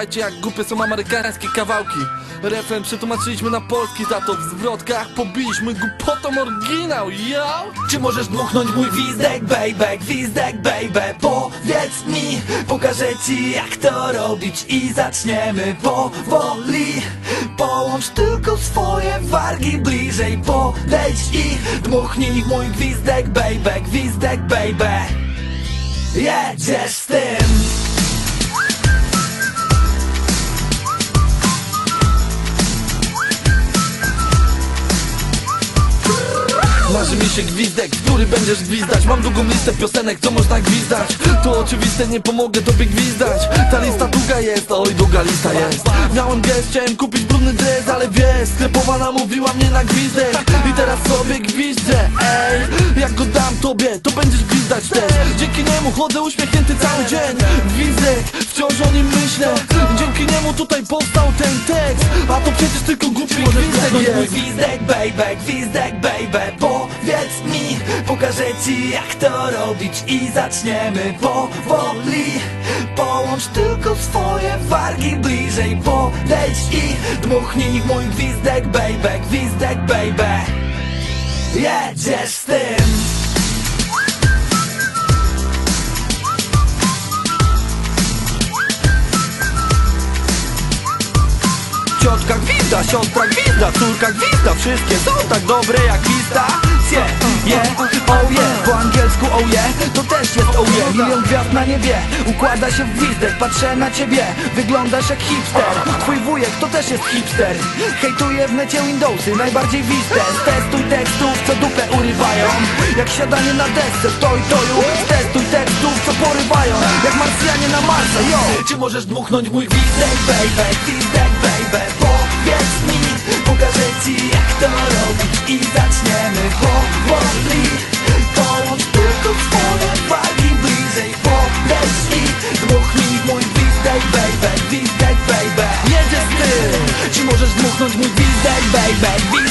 Słuchajcie, jak głupie są amerykańskie kawałki. Refren przetłumaczyliśmy na polski Za to w zwrotkach. Pobiliśmy głupotą oryginał, yo! Czy możesz dmuchnąć mój gwizdek, baby, gwizdek, baby Powiedz mi, pokażę ci jak to robić I zaczniemy powoli. Połącz tylko swoje wargi bliżej Podejdź i dmuchnij mój gwizdek, baby, gwizdek, baby. Jedziesz z tym Marzy mi się gwizdek, który będziesz gwizdać. Mam długą listę piosenek, co można gwizdać. To oczywiste, nie pomogę tobie gwizdać. Ta lista długa jest, oj długa lista jest. Miałem gest, chciałem kupić brudny dres Ale wiesz, sklepowana mówiła mnie na gwizdek. I teraz sobie gwizdzę, ej. Jak go dam tobie, to będziesz gwizdać też. Dzięki niemu chodzę uśmiechnięty cały dzień. Gwizdek, wciąż o nim myślę. Dzięki niemu tutaj powstał ten tekst? A to przecież tylko głupi gwizdek Mój jest gwizdek, baby, gwizdek, baby. Powiedz mi, pokażę ci jak to robić I zaczniemy powoli. Połącz tylko swoje wargi bliżej Podejdź i dmuchnij mój gwizdek, baby, gwizdek, baby. Jedziesz z tym Ciotka gwizda, siostra gwizda, córka gwizda Wszystkie są tak dobre jak gwizda Yeah, yeah, oh yeah Po angielsku oh yeah, to też jest oh yeah Milion gwiazd na niebie, układa się w gwizdek Patrzę na ciebie, wyglądasz jak hipster. Twój wujek to też jest hipster. Hejtuje w necie Windowsy, najbardziej wiste. Testuj tekstów, co dupę urywają. Jak siadanie na desce, stoi toju Testuj tekstów, co porywają. Jak Marsjanie na Marsa, yo. Czy możesz dmuchnąć mój gwizdek, baby, gwizdek, ci jak to robić I zaczniemy powoli Połącz tylko wagi bliżej Podejdź i dmuchnij mój gwizdek, baby, gwizdek, baby. Jedziesz z tym Czy możesz dmuchnąć mój gwizdek, baby,